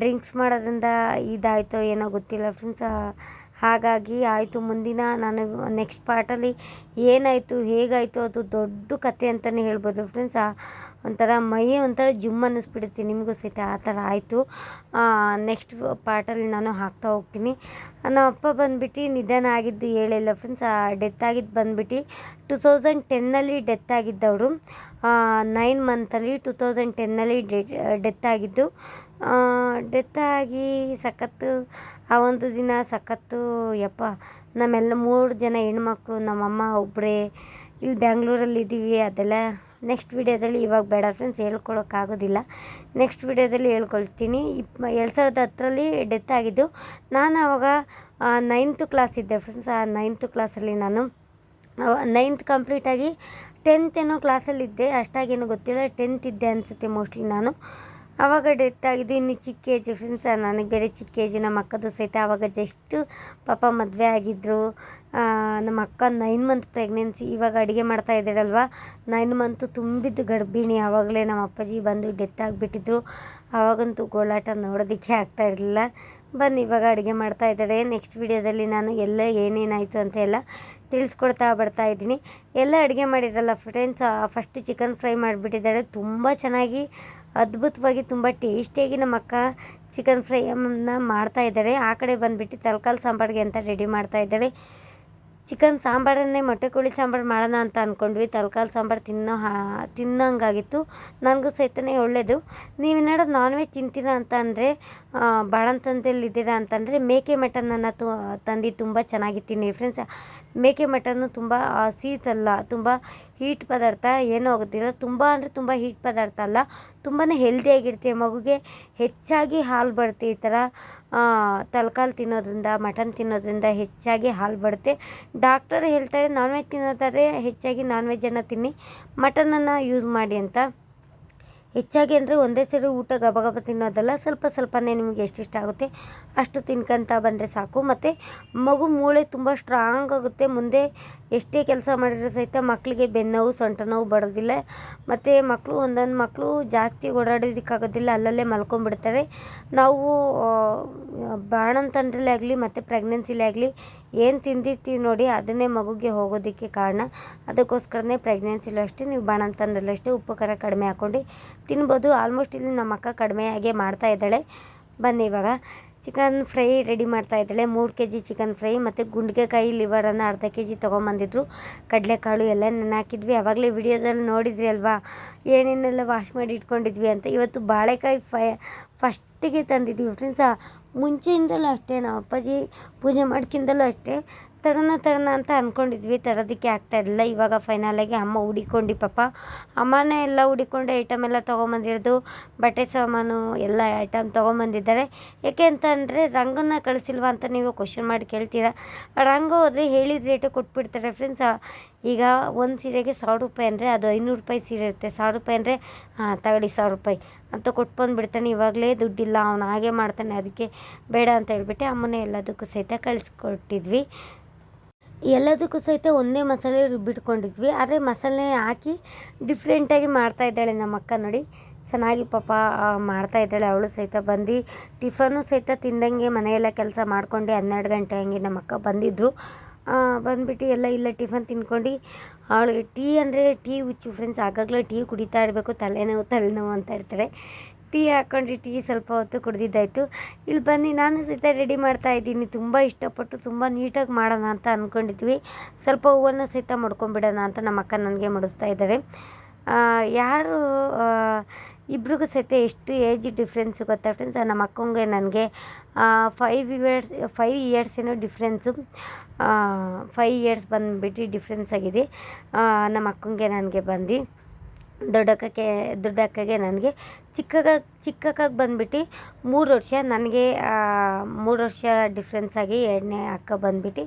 ಡ್ರಿಂಕ್ಸ್ ಮಾಡೋದ್ರಿಂದ ಇದಾಯಿತೋ ಏನೋ ಗೊತ್ತಿಲ್ಲ ಫ್ರೆಂಡ್ಸ್ ಹಾಗಾಗಿ ಆಯಿತು, ಮುಂದಿನ ನಾನು ನೆಕ್ಸ್ಟ್ ಪಾರ್ಟಲ್ಲಿ ಏನಾಯಿತು, ಹೇಗಾಯಿತು, ಅದು ದೊಡ್ಡ ಕತೆ ಅಂತಲೇ ಹೇಳ್ಬೋದು ಫ್ರೆಂಡ್ಸ್ ಒಂಥರ ಮೈ ಒಂಥರ ಜುಮ್ ಅನ್ನಿಸ್ಬಿಡುತ್ತೆ. ನಿಮಗೂ ಸಹಿತ ಆ ಥರ ಆಯಿತು. ನೆಕ್ಸ್ಟ್ ಪಾರ್ಟಲ್ಲಿ ನಾನು ಹಾಕ್ತಾ ಹೋಗ್ತೀನಿ. ನಮ್ಮ ಅಪ್ಪ ಬಂದ್ಬಿಟ್ಟು ನಿಧನ ಆಗಿದ್ದು ಹೇಳಿಲ್ಲ ಫ್ರೆಂಡ್ಸ್ ಡೆತ್ ಆಗಿದ್ದು ಬಂದ್ಬಿಟ್ಟು ಟು ತೌಸಂಡ್ ಟೆನ್ನಲ್ಲಿ ಡೆತ್ ಆಗಿದ್ದವರು. ನೈನ್ ಮಂತಲ್ಲಿ ಟು ತೌಸಂಡ್ ಟೆನ್ನಲ್ಲಿ ಡೆತ್ ಆಗಿದ್ದು. ಡೆತ್ ಆಗಿ ಸಖತ್ತು, ಆ ಒಂದು ದಿನ ಸಖತ್ತು, ಯಪ್ಪ, ನಮ್ಮೆಲ್ಲ ಮೂರು ಜನ ಹೆಣ್ಮಕ್ಳು, ನಮ್ಮಮ್ಮ ಒಬ್ಬರೇ ಇಲ್ಲಿ ಬ್ಯಾಂಗ್ಳೂರಲ್ಲಿ ಇದ್ದೀವಿ ಅದೆಲ್ಲ ನೆಕ್ಸ್ಟ್ ವಿಡಿಯೋದಲ್ಲಿ ಇವಾಗ ಬೇಡ ಫ್ರೆಂಡ್ಸ್ ಹೇಳ್ಕೊಳಕ್ಕಾಗೋದಿಲ್ಲ. ನೆಕ್ಸ್ಟ್ ವಿಡಿಯೋದಲ್ಲಿ ಹೇಳ್ಕೊಳ್ತೀನಿ. ಇಪ್, ಎರಡು ಸಾವಿರದ ಹತ್ತರಲ್ಲಿ ಡೆತ್ ಆಗಿದ್ದು, ನಾನು ಆವಾಗ ನೈನ್ತು ಕ್ಲಾಸ್ ಇದ್ದೆ ಫ್ರೆಂಡ್ಸ್ ಆ ನೈನ್ತು ಕ್ಲಾಸಲ್ಲಿ ನಾನು ನೈನ್ತ್ ಕಂಪ್ಲೀಟಾಗಿ ಟೆಂತ್ ಏನೋ ಕ್ಲಾಸಲ್ಲಿದ್ದೆ ಅಷ್ಟಾಗೇನು ಗೊತ್ತಿಲ್ಲ. ಟೆಂತ್ ಇದ್ದೆ ಅನಿಸುತ್ತೆ ಮೋಸ್ಟ್ಲಿ ನಾನು. ಆವಾಗ ಡೆತ್ ಆಗಿದ್ದು ಇನ್ನು ಚಿಕ್ಕ ಏಜ್ ಫ್ರೆಂಡ್ಸ್ ನನಗೆ ಬೇರೆ ಚಿಕ್ಕ ಏಜ್ ನಮ್ಮ ಅಕ್ಕದು ಸಹಿತ ಆವಾಗ ಜಸ್ಟು ಪಾಪ ಮದುವೆ ಆಗಿದ್ದರು ನಮ್ಮ ಅಕ್ಕ ನೈನ್ ಮಂತ್ ಪ್ರೆಗ್ನೆನ್ಸಿ ಇವಾಗ ಅಡುಗೆ ಮಾಡ್ತಾ ಇದ್ದಾಳಲ್ವ? ನೈನ್ ಮಂತು ತುಂಬಿದ್ದು ಗರ್ಭಿಣಿ. ಆವಾಗಲೇ ನಮ್ಮ ಅಪ್ಪಾಜಿ ಬಂದು ಡೆತ್ ಆಗಿಬಿಟ್ಟಿದ್ರು. ಆವಾಗಂತೂ ಗೋಳಾಟ ನೋಡೋದಕ್ಕೆ ಆಗ್ತಾ ಇರಲಿಲ್ಲ. ಬಂದು ಇವಾಗ ಅಡುಗೆ ಮಾಡ್ತಾ ಇದ್ದಾರೆ ನೆಕ್ಸ್ಟ್ ವಿಡಿಯೋದಲ್ಲಿ ನಾನು ಎಲ್ಲ ಏನೇನಾಯಿತು ಅಂತ ಎಲ್ಲ ತಿಳಿಸ್ಕೊಡ್ತಾ ಬರ್ತಾ ಇದ್ದೀನಿ. ಎಲ್ಲ ಅಡುಗೆ ಮಾಡಿರಲ್ಲ ಫ್ರೆಂಡ್ಸ್ ಫಸ್ಟ್ ಚಿಕನ್ ಫ್ರೈ ಮಾಡಿಬಿಟ್ಟಿದ್ದಾರೆ ತುಂಬ ಚೆನ್ನಾಗಿ, ಅದ್ಭುತವಾಗಿ, ತುಂಬ ಟೇಸ್ಟಿಯಾಗಿ ನಮ್ಮ ಅಕ್ಕ ಚಿಕನ್ ಫ್ರೈಯನ್ನು ಮಾಡ್ತಾ ಇದ್ದಾರೆ ಆ ಕಡೆ ಬಂದುಬಿಟ್ಟು ತಲಕಾಲು ಸಾಂಬಾರಿಗೆ ಅಂತ ರೆಡಿ ಮಾಡ್ತಾ ಇದ್ದಾರೆ ಚಿಕನ್ ಸಾಂಬಾರನ್ನೇ ಮೊಟ್ಟೆ ಕೋಳಿ ಸಾಂಬಾರು ಮಾಡೋಣ ಅಂತ ಅಂದ್ಕೊಂಡ್ವಿ ತಲ್ಕಾಲು ಸಾಂಬಾರು ತಿನ್ನೋ ಹಾ, ತಿನ್ನೋಂಗಾಗಿತ್ತು. ನನಗೂ ಸಹಿತನೇ ಒಳ್ಳೆಯದು ನೀವೇನಾದ್ರು ನಾನ್ ವೆಜ್ ತಿಂತೀರಾ ಅಂತ ಅಂದರೆ ಬಾಳಂತಂದಲ್ಲಿ ಇದ್ದೀರಾ ಅಂತಂದರೆ ಮೇಕೆ ಮಟನನ್ನು ತು, ತಂದು ತುಂಬ ಚೆನ್ನಾಗಿ ತಿನ್ನಿ. ಫ್ರೆಂಡ್ಸ್ ಮೇಕೆ ಮಟನ್ನು ತುಂಬ ಸೀತಲ್ಲ ತುಂಬ ಹೀಟ್ ಪದಾರ್ಥ, ಏನೂ ಆಗೋದಿಲ್ಲ. ತುಂಬ ಅಂದರೆ ತುಂಬ ಹೀಟ್ ಪದಾರ್ಥ ಅಲ್ಲ. ತುಂಬಾ ಹೆಲ್ದಿಯಾಗಿರ್ತೀವಿ ಮಗುಗೆ ಹೆಚ್ಚಾಗಿ ಹಾಲು ಬರುತ್ತೆ ಈ ಥರ ತಲಕಾಲು ತಿನ್ನೋದ್ರಿಂದ, ಮಟನ್ ತಿನ್ನೋದ್ರಿಂದ ಹೆಚ್ಚಾಗಿ ಹಾಲು ಬರುತ್ತೆ. ಡಾಕ್ಟರ್ ಹೇಳ್ತಾರೆ ನಾನ್ ವೆಜ್ ತಿನ್ನೋದಾದ್ರೆ ಹೆಚ್ಚಾಗಿ ನಾನ್ ವೆಜ್ಜನ್ನು ತಿನ್ನಿ ಮಟನನ್ನು ಯೂಸ್ ಮಾಡಿ ಅಂತ. ಹೆಚ್ಚಾಗಿ ಅಂದರೆ ಒಂದೇ ಸರಿ ಊಟ ಗಬ ಗಬ ತಿನ್ನೋದಲ್ಲ, ಸ್ವಲ್ಪ ಸ್ವಲ್ಪನೇ ನಿಮಗೆ ಎಷ್ಟಿಷ್ಟ ಆಗುತ್ತೆ ಅಷ್ಟು ತಿನ್ಕೊಂತ ಬಂದರೆ ಸಾಕು. ಮತ್ತು ಮಗು ಮೂಳೆ ತುಂಬ ಸ್ಟ್ರಾಂಗ್ ಆಗುತ್ತೆ, ಮುಂದೆ ಎಷ್ಟೇ ಕೆಲಸ ಮಾಡಿದ್ರು ಸಹಿತ ಮಕ್ಕಳಿಗೆ ಬೆನ್ನೋವು ಸೊಂಟ ನೋವು ಬರೋದಿಲ್ಲ. ಮತ್ತು ಮಕ್ಕಳು ಒಂದೊಂದು ಮಕ್ಕಳು ಜಾಸ್ತಿ ಓಡಾಡೋದಕ್ಕಾಗೋದಿಲ್ಲ, ಅಲ್ಲಲ್ಲೇ ಮಲ್ಕೊಂಡ್ಬಿಡ್ತಾರೆ. ನಾವು ಬಾಣಂತಂದ್ರಲ್ಲೇ ಆಗಲಿ, ಮತ್ತು ಪ್ರೆಗ್ನೆನ್ಸಿಲೇ ಆಗಲಿ ಏನು ತಿಂದಿರ್ತೀವಿ ನೋಡಿ, ಅದನ್ನೇ ಮಗುಗೆ ಹೋಗೋದಕ್ಕೆ ಕಾರಣ. ಅದಕ್ಕೋಸ್ಕರನೇ ಪ್ರೆಗ್ನೆನ್ಸಿಲೂ ಅಷ್ಟೇ, ನೀವು ಬಾಣಂತಂದ್ರಲ್ಲೂ ಅಷ್ಟೇ ಉಪ್ಪು ಕಡಿಮೆ ಹಾಕ್ಕೊಂಡು ತಿನ್ಬೋದು. ಆಲ್ಮೋಸ್ಟ್ ಇಲ್ಲಿ ನಮ್ಮ ಅಕ್ಕ ಕಡಿಮೆ ಆಗೇ ಮಾಡ್ತಾ ಇದ್ದಾಳೆ. ಬನ್ನಿ ಇವಾಗ. ಚಿಕನ್ ಫ್ರೈ ರೆಡಿ ಮಾಡ್ತಾ ಇದ್ದಾಳೆ. ಮೂರು ಕೆ ಜಿ ಚಿಕನ್ ಫ್ರೈ ಮತ್ತು ಗುಂಡ್ಗೆಕಾಯಿ ಲಿವರನ್ನು ಅರ್ಧ ಕೆ ಜಿ ತೊಗೊಂಬಂದಿದ್ರು. ಕಡಲೆಕಾಳು ಎಲ್ಲ ನೆನೆ ಹಾಕಿದ್ವಿ. ಆವಾಗಲೇ ವಿಡಿಯೋದಲ್ಲಿ ನೋಡಿದ್ರಿ ಅಲ್ವಾ? ಏನೇನೆಲ್ಲ ವಾಶ್ ಮಾಡಿ ಇಟ್ಕೊಂಡಿದ್ವಿ ಅಂತ. ಇವತ್ತು ಬಾಳೆಕಾಯಿ ಫೈ ಫಸ್ಟಿಗೆ ತಂದಿದ್ವಿ. ಫ್ರೆಂಡ್ಸ ಮುಂಚೆಯಿಂದಲೂ ಅಷ್ಟೇ, ನಮ್ಮ ಅಪ್ಪಾಜಿ ಪೂಜೆ ಮಾಡ್ಕಿಂದಲೂ ಅಷ್ಟೇ ತರೋಣ ತರೋಣ ಅಂತ ಅಂದ್ಕೊಂಡಿದ್ವಿ ತರೋದಕ್ಕೆ ಆಗ್ತಾ ಇರಲಿಲ್ಲ. ಇವಾಗ ಫೈನಲಾಗಿ ಅಮ್ಮ ಹುಡಿಕೊಂಡು ಪಾಪ. ಅಮ್ಮನೇ ಎಲ್ಲ ಹುಡಿಕೊಂಡು ಐಟಮ್ ಎಲ್ಲ ತೊಗೊಂಬಂದಿರೋದು, ಬಟ್ಟೆ ಸಾಮಾನು ಎಲ್ಲ ಐಟಮ್ ತೊಗೊಂಬಂದಿದ್ದಾರೆ. ಯಾಕೆ ಅಂತ ಅಂದರೆ, ರಂಗನ್ನ ಕಳಿಸಿಲ್ವಾ ಅಂತ ನೀವು ಕ್ವಶನ್ ಮಾಡಿ ಕೇಳ್ತೀರಾ? ರಂಗ ಹೋದರೆ ಹೇಳಿದ ರೇಟು ಕೊಟ್ಬಿಡ್ತಾರೆ ಫ್ರೆಂಡ್ಸ್ ಈಗ ಒಂದು ಸೀರೆಗೆ ಸಾವಿರ ರೂಪಾಯಿ ಅಂದರೆ ಅದು ಐನೂರು ರೂಪಾಯಿ ಸೀರೆ ಇರುತ್ತೆ. ಸಾವಿರ ರೂಪಾಯಿ ಅಂದರೆ, ಹಾಂ ತಗಡಿ ಸಾವಿರ ರೂಪಾಯಿ. ಅಂತ ಕೊಟ್ಟು ಬಂದುಬಿಡ್ತಾನೆ. ಇವಾಗಲೇ ದುಡ್ಡಿಲ್ಲ, ಅವನು ಹಾಗೆ ಮಾಡ್ತಾನೆ. ಅದಕ್ಕೆ ಬೇಡ ಅಂತ ಹೇಳ್ಬಿಟ್ಟು ಅಮ್ಮನೇ ಎಲ್ಲದಕ್ಕೂ ಸಹಿತ ಕಳಿಸ್ಕೊಟ್ಟಿದ್ವಿ. ಎಲ್ಲದಕ್ಕೂ ಸಹಿತ ಒಂದೇ ಮಸಾಲೆ ರುಬ್ಬಿಟ್ಕೊಂಡಿದ್ವಿ. ಆದರೆ ಮಸಾಲೆ ಹಾಕಿ ಡಿಫ್ರೆಂಟಾಗಿ ಮಾಡ್ತಾ ಇದ್ದಾಳೆ ನಮ್ಮ ಅಕ್ಕ ನೋಡಿ. ಚೆನ್ನಾಗಿ ಪಾಪ ಮಾಡ್ತಾ ಇದ್ದಾಳೆ. ಅವಳು ಸಹಿತ ಬಂದು ಟಿಫನು ಸಹಿತ ತಿಂದಂಗೆ ಮನೆಯೆಲ್ಲ ಕೆಲಸ ಮಾಡ್ಕೊಂಡು ಹನ್ನೆರಡು ಗಂಟೆ ಹಂಗೆ ನಮ್ಮ ಅಕ್ಕ ಬಂದಿದ್ದರು ಬಂದುಬಿಟ್ಟು ಎಲ್ಲ ಇಲ್ಲ, ಟಿಫನ್ ತಿನ್ಕೊಂಡು ಅವಳಿಗೆ ಟೀ ಅಂದರೆ ಟೀ ಹುಚ್ಚು ಫ್ರೆಂಡ್ಸ್ ಆಗಾಗಲೇ ಟೀ ಕುಡಿತಾ ಇರಬೇಕು, ತಲೆನೋವು ತಲೆನೋವು ಅಂತ ಇರ್ತಾರೆ ಟೀ ಹಾಕ್ಕೊಂಡು ಟೀ ಸ್ವಲ್ಪ ಹೊತ್ತು ಕುಡ್ದಿದ್ದಾಯಿತು. ಇಲ್ಲಿ ಬನ್ನಿ, ನಾನು ಸಹಿತ ರೆಡಿ ಮಾಡ್ತಾ ಇದ್ದೀನಿ. ತುಂಬ ಇಷ್ಟಪಟ್ಟು ತುಂಬ ನೀಟಾಗಿ ಮಾಡೋಣ ಅಂತ ಅಂದ್ಕೊಂಡಿದ್ವಿ ಸ್ವಲ್ಪ ಹೂವನ್ನು ಸಹಿತ ಮಾಡ್ಕೊಂಬಿಡೋಣ ಅಂತ ನಮ್ಮ ಅಕ್ಕ ನನಗೆ ಮಡಿಸ್ತಾ ಇದ್ದಾರೆ. ಯಾರು ಇಬ್ರಿಗೂ ಸಹಿತ ಎಷ್ಟು ಏಜ್ ಡಿಫ್ರೆನ್ಸು ಗೊತ್ತಾ ಫ್ರೆಂಡ್ಸ್ ನಮ್ಮ ಅಕ್ಕಂಗೆ ನನಗೆ ಫೈವ್ ಇಯರ್ಸ್ ಫೈವ್ ಇಯರ್ಸ್ ಏನೋ ಡಿಫ್ರೆನ್ಸು. ಫೈವ್ ಇಯರ್ಸ್ ಬಂದುಬಿಟ್ಟು ಡಿಫ್ರೆನ್ಸ್ ಆಗಿದೆ. ನಮ್ಮ ಅಕ್ಕಂಗೆ ನನಗೆ ಬಂದು, ದೊಡ್ಡಕ್ಕಕ್ಕೆ, ದೊಡ್ಡಕ್ಕಗೆ ನನಗೆ ಚಿಕ್ಕಕ್ಕ, ಚಿಕ್ಕಕ್ಕಾಗಿ ಬಂದ್ಬಿಟ್ಟು ಮೂರು ವರ್ಷ. ನನಗೆ ಮೂರು ವರ್ಷ ಡಿಫ್ರೆನ್ಸ್ ಆಗಿ ಎರಡನೇ ಅಕ್ಕ ಬಂದ್ಬಿಟ್ಟು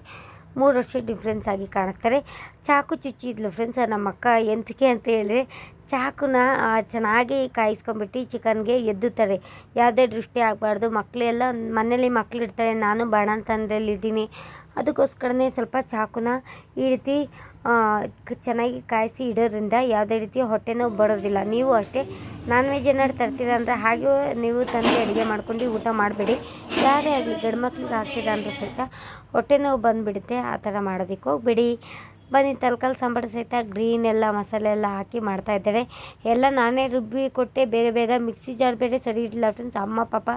ಮೂರು ವರ್ಷ ಡಿಫ್ರೆನ್ಸ್ ಆಗಿ ಕಾಣಿಸ್ತಾರೆ ಚಾಕು ಚುಚ್ಚಿದ್ಲು ಫ್ರೆಂಡ್ಸ್ ನಮ್ಮ ಅಕ್ಕ ಎಂತಕ್ಕೆ ಅಂತ ಹೇಳಿದ್ರೆ, ಚಾಕುನ ಚೆನ್ನಾಗಿ ಕಾಯಿಸ್ಕೊಂಡ್ಬಿಟ್ಟು ಚಿಕನ್ಗೆ ಎದ್ದುತ್ತಾರೆ. ಯಾವುದೇ ದೃಷ್ಟಿ ಆಗಬಾರ್ದು. ಮಕ್ಕಳೆಲ್ಲ ಮನೇಲಿ ಮಕ್ಕಳು ಇರ್ತಾರೆ ನಾನು ಬಾಣಂತನದಲ್ಲಿ ಇದ್ದೀನಿ ಅದಕ್ಕೋಸ್ಕರನೇ ಸ್ವಲ್ಪ ಚಾಕುನ ಈ ರೀತಿ ಚೆನ್ನಾಗಿ ಕಾಯಿಸಿ ಇಡೋದ್ರಿಂದ ಯಾವುದೇ ರೀತಿ ಹೊಟ್ಟೆ ನೋವು ಬರೋದಿಲ್ಲ. ನೀವು ಅಷ್ಟೇ ನಾನ್ ವೆಜ್ ಏನಾದ್ರು ತರ್ತೀರ ಅಂದರೆ ಹಾಗೆ ನೀವು ತಂದು ಅಡುಗೆ ಮಾಡ್ಕೊಂಡು ಊಟ ಮಾಡಬೇಡಿ. ಯಾರೇ ಆಗಲಿ ಗಂಡು ಮಕ್ಳಿಗೆ ಹಾಕ್ತೀರ ಅಂದರೂ ಸಹಿತ ಹೊಟ್ಟೆ ನೋವು ಬಂದುಬಿಡುತ್ತೆ, ಆ ಥರ ಮಾಡೋದಕ್ಕೆ ಹೋಗ್ಬೇಡಿ. ಬನ್ನಿ, ತಲ್ಕಲ್ ಸಾಂಬಾರು ಸಹಿತ ಗ್ರೀನ್ ಎಲ್ಲ, ಮಸಾಲೆ ಎಲ್ಲ ಹಾಕಿ ಮಾಡ್ತಾ ಇದ್ದಾರೆ ಎಲ್ಲ ನಾನೇ ರುಬ್ಬಿ ಕೊಟ್ಟೆ, ಬೇಗ ಬೇಗ ಮಿಕ್ಸಿ ಜಾರ್ ಬೇರೆ ಸರಿ ಇರಲಿಲ್ಲ. ಫ್ರೆಂಡ್ಸ್, ಅಮ್ಮ, ಪಾಪ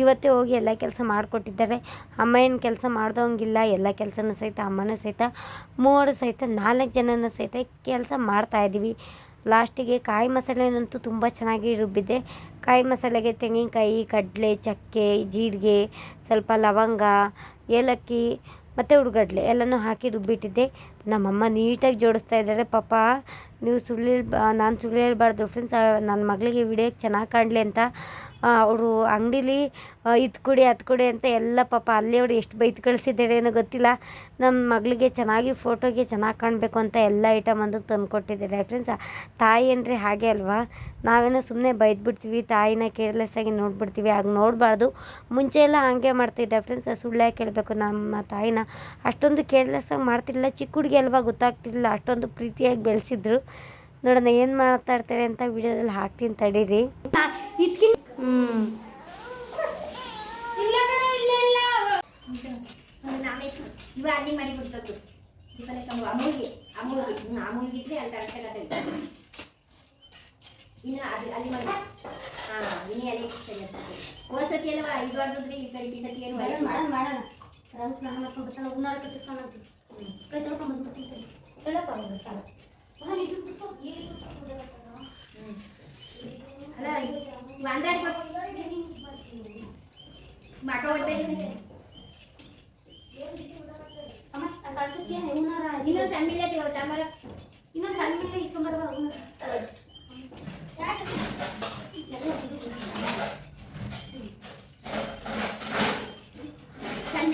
ಇವತ್ತೇ ಹೋಗಿ ಎಲ್ಲ ಕೆಲಸ ಮಾಡಿಕೊಟ್ಟಿದ್ದಾರೆ. ಅಮ್ಮ ಏನು ಕೆಲಸ ಮಾಡ್ದಂಗಿಲ್ಲ ಎಲ್ಲ ಕೆಲಸನೂ ಸಹಿತ, ಅಮ್ಮನೂ ಸಹಿತ, ಮೂವರು ಸಹಿತ, ನಾಲ್ಕು ಜನನೂ ಸಹಿತ ಕೆಲಸ ಮಾಡ್ತಾ ಇದ್ದೀವಿ. ಲಾಸ್ಟಿಗೆ ಕಾಯಿ ಮಸಾಲೆನಂತೂ ತುಂಬ ಚೆನ್ನಾಗಿ ರುಬ್ಬಿದ್ದೆ. ಕಾಯಿ ಮಸಾಲೆಗೆ ತೆಂಗಿನಕಾಯಿ, ಕಡಲೆ, ಚಕ್ಕೆ, ಜೀರಿಗೆ, ಸ್ವಲ್ಪ ಲವಂಗ, ಏಲಕ್ಕಿ ಮತ್ತು ಹುಡ್ಗಡ್ಲೆ ಎಲ್ಲನೂ ಹಾಕಿ ರುಬ್ಬಿಟ್ಟಿದ್ದೆ. ನಮ್ಮಮ್ಮ ನೀಟಾಗಿ ಜೋಡಿಸ್ತಾ ಇದ್ದಾರೆ. ಪಾಪ, ನೀವು ಸುಳ್ಳು ನಾನು ಸುಳ್ಳು ಹೇಳ್ಬಾರ್ದು ಫ್ರೆಂಡ್ಸ್ ನನ್ನ ಮಗಳಿಗೆ ವಿಡಿಯೋ ಚೆನ್ನಾಗಿ ಕಾಣಲಿ ಅಂತ ಅವರು ಅಂಗಡೀಲಿ ಇದು ಕೊಡಿ, ಅದು ಕೊಡಿ ಅಂತ ಎಲ್ಲ ಪಾಪ ಅಲ್ಲಿ ಅವ್ರು ಎಷ್ಟು ಬೈದು ಕಳಿಸಿದ್ದಾರೆ ಏನೋ ಗೊತ್ತಿಲ್ಲ. ನಮ್ಮ ಮಗಳಿಗೆ ಚೆನ್ನಾಗಿ ಫೋಟೋಗೆ ಚೆನ್ನಾಗಿ ಕಾಣಬೇಕು ಅಂತ ಎಲ್ಲ ಐಟಮ್ ಅಂದು ತಂದು ಕೊಟ್ಟಿದ್ದಾರೆ ಫ್ರೆಂಡ್ಸ್ ತಾಯಿ ಅಂದರೆ ಹಾಗೆ ಅಲ್ವಾ? ನಾವೇನೋ ಸುಮ್ಮನೆ ಬೈದ್ಬಿಡ್ತೀವಿ, ತಾಯಿನ ಕೇರ್ಲೆಸ್ ಆಗಿ ನೋಡ್ಬಿಡ್ತೀವಿ ಆಗ ನೋಡಬಾರ್ದು. ಮುಂಚೆ ಎಲ್ಲ ಹಾಗೆ ಮಾಡ್ತಿದ್ದೆ. ಫ್ರೆಂಡ್ಸ್ ಸುಳ್ಳು ಕೇಳಬೇಕು ನಮ್ಮ ತಾಯಿನ? ಅಷ್ಟೊಂದು ಕೇರ್ಲೆಸ್ ಆಗಿ ಮಾಡ್ತಿರಲಿಲ್ಲ. ಚಿಕ್ಕ ಹುಡುಗಿ ಅಲ್ವಾ ಗೊತ್ತಾಗ್ತಿರಲಿಲ್ಲ. ಅಷ್ಟೊಂದು ಪ್ರೀತಿಯಾಗಿ ಬೆಳೆಸಿದ್ರು. ನೋಡೋಣ ಏನು ಮಾತಾಡ್ತಾರೆ ಅಂತ ವಿಡಿಯೋದಲ್ಲಿ ಹಾಕ್ತೀನಿ ತಡೀರಿ. ಅಲ್ಲಿ ಮಾಡಿ ಕಂಬ ಅಮೂಲ್ಗೆ ಅಮೂಲ್ಗೆ ಹ್ಞೂ ಅಮೂಲ್ಗಿದ್ರೆ ಅಲ್ಲಿ ಕರೆಕ್ಟಾಗಿ ಆಗುತ್ತೆ ಇನ್ನು ಅದು ಅಲ್ಲಿ ಮಾಡಿ ಹಾಂ ಇನ್ನೇ ಅಲ್ಲಿ ಸರಿ ಆಗ್ತದೆ ಹೋದ್ ಸತಿ ಎಲ್ಲ ಇದು ಮಾಡಿದ್ರೆ ಏನು ಮಾಡೋಣ ಮಾಡೋಣ ಮಾಡೋಣ ರೌಸ್ ನಾನು ಮಾಡ್ಕೊಂಡು ಉನ್ನಾರ ಕಟ್ಟಿಸ್ಕೊಂಡು ಬರ್ತೀನಿ ಹೇಳಪ್ಪ ಅಲ್ಲ ಒಂದಾಡಿ ಮಾಟ ಹೊಡ್ಬೇಕು ಅಮ್ಮ ಕಳ್ಸಕ್ಕೆ ಇನ್ನೊಂದು ಸಣ್ಣ ಮಿಲ್ಲೆ ತೆಗೋ ಚಾಮರ ಇನ್ನೊಂದು ಸಣ್ಣ ಮಿಲ್ಲೆ ಇಸ್ಕೊಂಬರ್ಬ ಸಣ್ಣ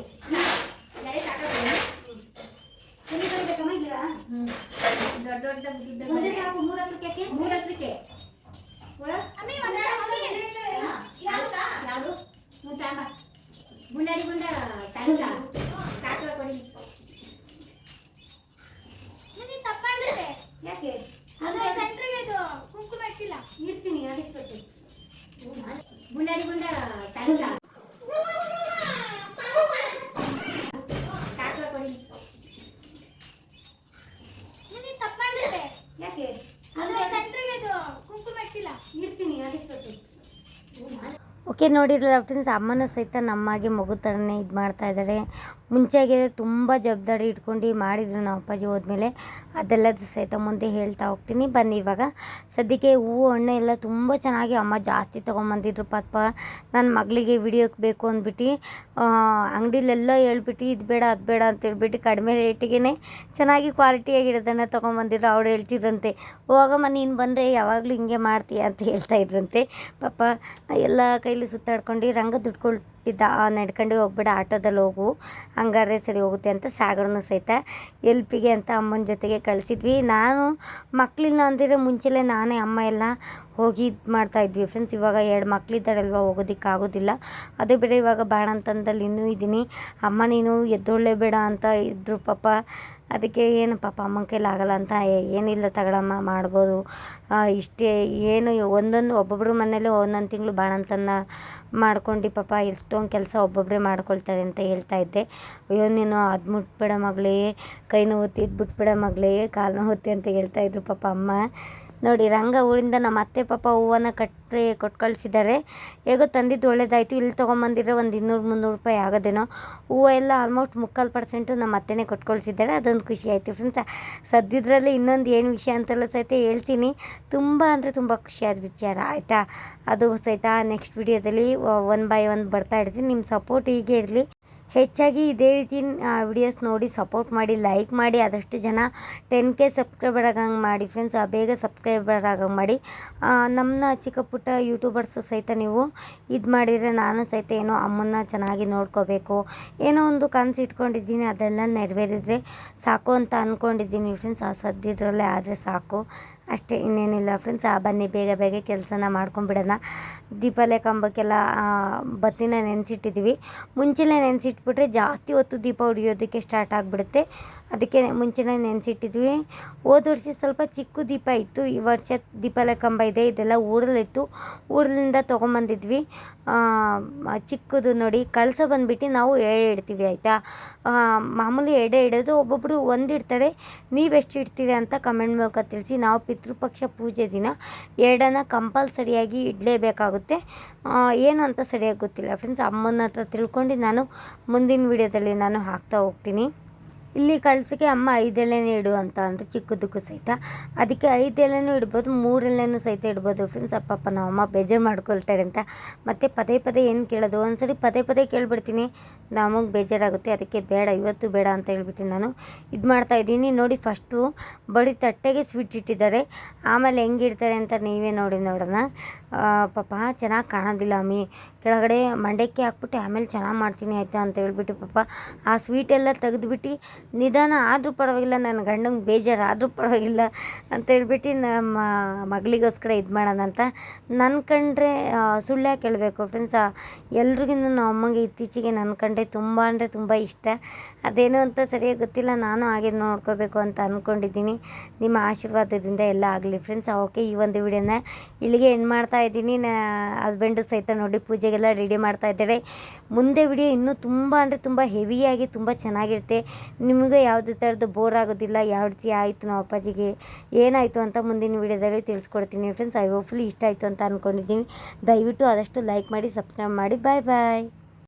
ನೋಡಿರಲ್ಲ ಫ್ರೆಂಡ್ಸ್ ಅಮ್ಮನ ಸಹಿತ ನಮ್ಮಾಗೆ ಮಗು ಥರನೇ ಇದು ಮಾಡ್ತಾ ಇದ್ದಾರೆ ಮುಂಚೆಗೆ ತುಂಬ ಜವಾಬ್ದಾರಿ ಇಟ್ಕೊಂಡು ಮಾಡಿದ್ರು ನಮ್ಮ ಅಪ್ಪಾಜಿ ಹೋದ್ಮೇಲೆ. ಅದೆಲ್ಲದು ಸಹಿತ ಮುಂದೆ ಹೇಳ್ತಾ ಹೋಗ್ತೀನಿ. ಬನ್ನಿ ಇವಾಗ. ಸದ್ಯಕ್ಕೆ ಹೂವು, ಹಣ್ಣು ಎಲ್ಲ ತುಂಬ ಚೆನ್ನಾಗಿ ಅಮ್ಮ ಜಾಸ್ತಿ ತೊಗೊಂಬಂದಿದ್ರು. ಪಾಪ ನನ್ನ ಮಗಳಿಗೆ ವಿಡಿಯೋಕ್ಕೆ ಬೇಕು ಅಂದ್ಬಿಟ್ಟು ಅಂಗಡಿಲೆಲ್ಲ ಹೇಳ್ಬಿಟ್ಟು, ಇದು ಬೇಡ, ಅದು ಬೇಡ ಅಂತ ಹೇಳ್ಬಿಟ್ಟು ಕಡಿಮೆ ರೇಟಿಗೆ ಚೆನ್ನಾಗಿ ಕ್ವಾಲಿಟಿಯಾಗಿರೋದನ್ನು ತೊಗೊಂಬಂದಿದ್ರು. ಅವ್ರು ಹೇಳ್ತಿದ್ರಂತೆ, ಹೋಗಮ್ಮ, ನೀನು ಬಂದರೆ ಯಾವಾಗಲೂ ಹಿಂಗೆ ಮಾಡ್ತೀಯ ಅಂತ ಹೇಳ್ತಾ ಇದ್ರಂತೆ. ಪಾಪ, ಎಲ್ಲ ಕೈಲಿ ಸುತ್ತಾಡ್ಕೊಂಡು ರಂಗ ದುಡ್ಕೊಳ್ತಿದ್ದ ಆ ನಡ್ಕೊಂಡು ಹೋಗ್ಬೇಡ, ಆಟೋದಲ್ಲಿ ಹೋಗು ಹಂಗಾರೆ ಸರಿ ಹೋಗುತ್ತೆ ಅಂತ ಸಾಗರನು ಸಹಿತ ಎಲ್ಪಿಗೆ ಅಂತ ಅಮ್ಮನ ಜೊತೆಗೆ ಕಳಿಸಿದ್ವಿ. ನಾನು ಮಕ್ಕಳಿಲ್ಲ ಅಂದಿದ್ರೆ ಮುಂಚೆಲೇ ನಾನೇ, ಅಮ್ಮ ಎಲ್ಲ ಹೋಗಿ ಇದು ಮಾಡ್ತಾಯಿದ್ವಿ ಫ್ರೆಂಡ್ಸ್ ಇವಾಗ ಎರಡು ಮಕ್ಕಳಿದ್ದಾರಲ್ವ ಹೋಗೋದಕ್ಕೆ ಆಗೋದಿಲ್ಲ ಅದೇ ಬೇಡ, ಇವಾಗ ಬೇಡ ಅಂತಂದಲ್ಲಿ ಇನ್ನೂ ಇದ್ದೀನಿ. ಅಮ್ಮ, ನೀನು ಎದ್ದೊಳ್ಳೆ ಬೇಡ ಅಂತ ಇದ್ರು ಪಾಪ. ಅದಕ್ಕೆ ಏನು ಪಾಪ ಅಮ್ಮನ ಕೈಲಿ ಆಗಲ್ಲ ಅಂತ ಏನಿಲ್ಲ ತಗೊಳಮ್ಮ, ಮಾಡ್ಬೋದು. ಇಷ್ಟೇ, ಏನು, ಒಂದೊಂದು ಒಬ್ಬೊಬ್ಬರು ಮನೇಲಿ ಒಂದೊಂದು ತಿಂಗಳು ಬಾಣಂತನ ಮಾಡ್ಕೊಂಡು, ಪಾಪ ಎಷ್ಟೊಂದು ಕೆಲಸ ಒಬ್ಬೊಬ್ಬರೇ ಮಾಡ್ಕೊಳ್ತಾರೆ ಅಂತ ಹೇಳ್ತಾ ಇದ್ದೆ. ಅಯ್ಯೋ, ನೀನು ಅದು ಮುಟ್ಬೇಡ ಮಗಳೇ, ಕೈ ನೋವುತ್ತೆ ಇದು ಬಿಟ್ಬೇಡ ಮಗಳೇ, ಕಾಲು ನೋವುತ್ತೆ ಅಂತ ಹೇಳ್ತಾ ಪಾಪ ಅಮ್ಮ. ನೋಡಿ, ರಂಗ ಊರಿಂದ ನಮ್ಮ ಅತ್ತೆ ಪಾಪ ಹೂವನ್ನು ಕಟ್ಟಿ ಕೊಟ್ಟು ಕಳಿಸಿದ್ದಾರೆ ಹೇಗೋ ತಂದಿದ್ದು ಒಳ್ಳೇದಾಯಿತು. ಇಲ್ಲಿ ತೊಗೊಂಬಂದಿದ್ರೆ ಒಂದು ಇನ್ನೂರು ಮುನ್ನೂರು ರೂಪಾಯಿ ಆಗೋದೇನೋ. ಹೂವು ಎಲ್ಲ ಆಲ್ಮೋಸ್ಟ್ ಮುಕ್ಕಾಲು ಪರ್ಸೆಂಟು ನಮ್ಮ ಅತ್ತೆನೇ ಕೊಟ್ಟು ಕಳಿಸಿದ್ದಾರೆ ಅದೊಂದು ಖುಷಿ ಆಯಿತು ಫ್ರೆಂಡ್ಸ್ ಸದ್ಯದ್ರಲ್ಲಿ ಇನ್ನೊಂದು ಏನು ವಿಷಯ ಅಂತೆಲ್ಲ ಸಹಿತ ಹೇಳ್ತೀನಿ. ತುಂಬ ಅಂದರೆ ತುಂಬ ಖುಷಿಯಾದ ವಿಚಾರ, ಆಯಿತಾ? ಅದು ಸಹಿತ ನೆಕ್ಸ್ಟ್ ವಿಡಿಯೋದಲ್ಲಿ ಒನ್ ಬೈ ಒನ್ ಬರ್ತಾ ಇರ್ತೀನಿ. ನಿಮ್ಮ ಸಪೋರ್ಟ್ ಹೀಗೆ ಇರಲಿ. ಹೆಚ್ಚಾಗಿ ಇದೇ ರೀತಿ ವಿಡಿಯೋಸ್ ನೋಡಿ ಸಪೋರ್ಟ್ ಮಾಡಿ ಲೈಕ್ ಮಾಡಿ, ಆದಷ್ಟು ಜನ ಟೆನ್ ಕೆ ಸಬ್ಸ್ಕ್ರೈಬರ್ ಆಗಂಗೆ ಮಾಡಿ ಫ್ರೆಂಡ್ಸ್ ಬೇಗ ಸಬ್ಸ್ಕ್ರೈಬರ್ ಆಗಂಗೆ ಮಾಡಿ. ನಮ್ಮನ್ನ ಚಿಕ್ಕ ಪುಟ್ಟ ಯೂಟ್ಯೂಬರ್ಸು ಸಹಿತ ನೀವು ಇದು ಮಾಡಿದರೆ ನಾನು ಸಹಿತ ಏನೋ ಅಮ್ಮನ್ನ ಚೆನ್ನಾಗಿ ನೋಡ್ಕೋಬೇಕು, ಏನೋ ಒಂದು ಕನಸು ಇಟ್ಕೊಂಡಿದ್ದೀನಿ, ಅದೆಲ್ಲ ನೆರವೇರಿದರೆ ಸಾಕು ಅಂತ ಅಂದ್ಕೊಂಡಿದ್ದೀನಿ ಫ್ರೆಂಡ್ಸ್ ಆ ಸದ್ಯದ್ರಲ್ಲೇ ಆದರೆ ಸಾಕು. ಅಷ್ಟೇ, ಇನ್ನೇನಿಲ್ಲ ಫ್ರೆಂಡ್ಸ್ ಆ ಬನ್ನಿ, ಬೇಗ ಬೇಗ ಕೆಲಸನ ಮಾಡ್ಕೊಂಬಿಡೋಣ ದೀಪಾಲೆ ಕಂಬಕ್ಕೆಲ್ಲ ಬತ್ತಿನ ನೆನೆಸಿಟ್ಟಿದ್ದೀವಿ ಮುಂಚೆನೇ ನೆನೆಸಿಟ್ಬಿಟ್ರೆ ಜಾಸ್ತಿ ಹೊತ್ತು ದೀಪ ಹೊಡಿಯೋದಕ್ಕೆ ಸ್ಟಾರ್ಟ್ ಆಗಿಬಿಡುತ್ತೆ. ಅದಕ್ಕೆ ಮುಂಚೆನೇ ನೆನೆಸಿಟ್ಟಿದ್ವಿ. ಹೋದ ವರ್ಷ ಸ್ವಲ್ಪ ಚಿಕ್ಕ ದೀಪ ಇತ್ತು. ಈ ವರ್ಷ ದೀಪಾಲ ಕಂಬ ಇದೆ, ಇದೆಲ್ಲ ಊರಲ್ಲಿತ್ತು. ಊರಲಿಂದ ತೊಗೊಂಬಂದಿದ್ವಿ. ಚಿಕ್ಕದು ನೋಡಿ ಕಳಸ ಬಂದ್ಬಿಟ್ಟು ನಾವು ಎಡೆ ಇಡ್ತೀವಿ, ಆಯಿತಾ? ಮಾಮೂಲಿ ಎಡೆ ಇಡೋದು ಒಬ್ಬೊಬ್ಬರು ಒಂದು ಇಡ್ತಾರೆ. ನೀವೆಷ್ಟು ಇಡ್ತೀರಿ ಅಂತ ಕಮೆಂಟ್ ಮೂಲಕ ತಿಳಿಸಿ. ನಾವು ಪಿತೃಪಕ್ಷ ಪೂಜೆ ದಿನ ಎರಡನ್ನ ಕಂಪಲ್ಸರಿಯಾಗಿ ಇಡಲೇಬೇಕಾಗುತ್ತೆ. ಏನು ಅಂತ ಸರಿಯಾಗಿ ಗೊತ್ತಿಲ್ಲ. ಫ್ರೆಂಡ್ಸ್ ಅಮ್ಮನ ಹತ್ರ ತಿಳ್ಕೊಂಡು ನಾನು ಮುಂದಿನ ವಿಡಿಯೋದಲ್ಲಿ ನಾನು ಹಾಕ್ತಾ ಹೋಗ್ತೀನಿ. ಇಲ್ಲಿ ಕಳ್ಸೋಕ್ಕೆ ಅಮ್ಮ ಐದೆಲೆನೇ ಇಡು ಅಂತ ಅಂದರು, ಚಿಕ್ಕದಕ್ಕೂ ಸಹಿತ. ಅದಕ್ಕೆ ಐದೆಲೆನೂ ಇಡ್ಬೋದು, ಮೂರೆಲೆನೂ ಸಹಿತ ಇಡ್ಬೋದು ಫ್ರೆಂಡ್ಸ್ ಅಪ್ಪಪ್ಪ, ನಮ್ಮಮ್ಮ ಬೇಜಾರು ಮಾಡ್ಕೊಳ್ತಾರೆ ಅಂತ. ಮತ್ತೆ ಪದೇ ಪದೇ ಏನು ಕೇಳೋದು? ಒಂದ್ಸರಿ ಪದೇ ಪದೇ ಕೇಳ್ಬಿಡ್ತೀನಿ. ನಮಗೆ ಬೇಜಾರಾಗುತ್ತೆ. ಅದಕ್ಕೆ ಬೇಡ, ಇವತ್ತು ಬೇಡ ಅಂತ ಹೇಳ್ಬಿಟ್ಟು ನಾನು ಇದು ಮಾಡ್ತಾ ಇದ್ದೀನಿ. ನೋಡಿ ಫಸ್ಟು ಬಡಿ ತಟ್ಟೆಗೆ ಸ್ವೀಟ್ ಇಟ್ಟಿದ್ದಾರೆ. ಆಮೇಲೆ ಹೆಂಗಿಡ್ತಾರೆ ಅಂತ ನೀವೇ ನೋಡಿ ನೋಡೋಣ. ಪಾಪ, ಚೆನ್ನಾಗಿ ಕಾಣೋದಿಲ್ಲ ಅಮ್ಮಿ ಕೆಳಗಡೆ ಮಂಡಕ್ಕಿ ಹಾಕ್ಬಿಟ್ಟು ಆಮೇಲೆ ಚೆನ್ನಾಗಿ ಮಾಡ್ತೀನಿ, ಆಯಿತಾ ಅಂತ ಹೇಳ್ಬಿಟ್ಟು ಪಾಪ, ಆ ಸ್ವೀಟ್ ಎಲ್ಲ ತೆಗೆದ್ಬಿಟ್ಟು ನಿಧಾನ ಆದರೂ ಪರವಾಗಿಲ್ಲ ನನ್ನ ಗಂಡಂಗೆ ಬೇಜಾರು ಆದರೂ ಪರವಾಗಿಲ್ಲ ಅಂತ ಹೇಳ್ಬಿಟ್ಟು ನಮ್ಮ ಮಗಳಿಗೋಸ್ಕರ ಇದು ಮಾಡೋಣ ಅಂತ ನನ್ನ ಕಂಡ್ರೆ ಸುಳ್ಳ್ಯಾ ಕೇಳಬೇಕು ಫ್ರೆಂಡ್ಸ್ ಎಲ್ರಿಗಿಂತ ನಮ್ಮ ಅಮ್ಮಂಗೆ ಇತ್ತೀಚೆಗೆ ನನ್ನ ಕಂಡ್ರೆ ತುಂಬ ಅಂದರೆ ತುಂಬ ಇಷ್ಟ. ಅದೇನು ಅಂತ ಸರಿಯಾಗಿ ಗೊತ್ತಿಲ್ಲ. ನಾನು ಹಾಗೆ ನೋಡ್ಕೋಬೇಕು ಅಂತ ಅಂದ್ಕೊಂಡಿದ್ದೀನಿ ನಿಮ್ಮ ಆಶೀರ್ವಾದದಿಂದ ಎಲ್ಲ ಆಗಲಿ ಫ್ರೆಂಡ್ಸ್ ಓಕೆ ಈ ಒಂದು ವಿಡಿಯೋನ ಇಲ್ಲಿಗೆ ಎಂಡ್ ಮಾಡ್ತಾ ಇದ್ದೀನಿ. ನಾ ಹಸ್ಬೆಂಡು ಸಹಿತ ನೋಡಿ ಪೂಜೆಗೆಲ್ಲ ರೆಡಿ ಮಾಡ್ತಾ ಇದ್ದಾರೆ ಮುಂದೆ ವಿಡಿಯೋ ಇನ್ನೂ ತುಂಬ ಅಂದರೆ ತುಂಬ ಹೆವಿಯಾಗಿ ತುಂಬ ಚೆನ್ನಾಗಿರುತ್ತೆ. ನಿಮಗೆ ಯಾವುದೇ ಥರದ್ದು ಬೋರ್ ಆಗೋದಿಲ್ಲ. ಯಾವ ರೀತಿ ಆಯಿತು ನಮ್ಮ ಅಪ್ಪಾಜಿಗೆ, ಏನಾಯಿತು ಅಂತ ಮುಂದಿನ ವಿಡಿಯೋದಲ್ಲಿ ತಿಳಿಸ್ಕೊಡ್ತೀನಿ ಫ್ರೆಂಡ್ಸ್ ಐ ಹೋಪ್ಫುಲಿ ಇಷ್ಟ ಆಯಿತು ಅಂತ ಅಂದ್ಕೊಂಡಿದ್ದೀನಿ ದಯವಿಟ್ಟು ಆದಷ್ಟು ಲೈಕ್ ಮಾಡಿ ಸಬ್ಸ್ಕ್ರೈಬ್ ಮಾಡಿ. ಬಾಯ್ ಬಾಯ್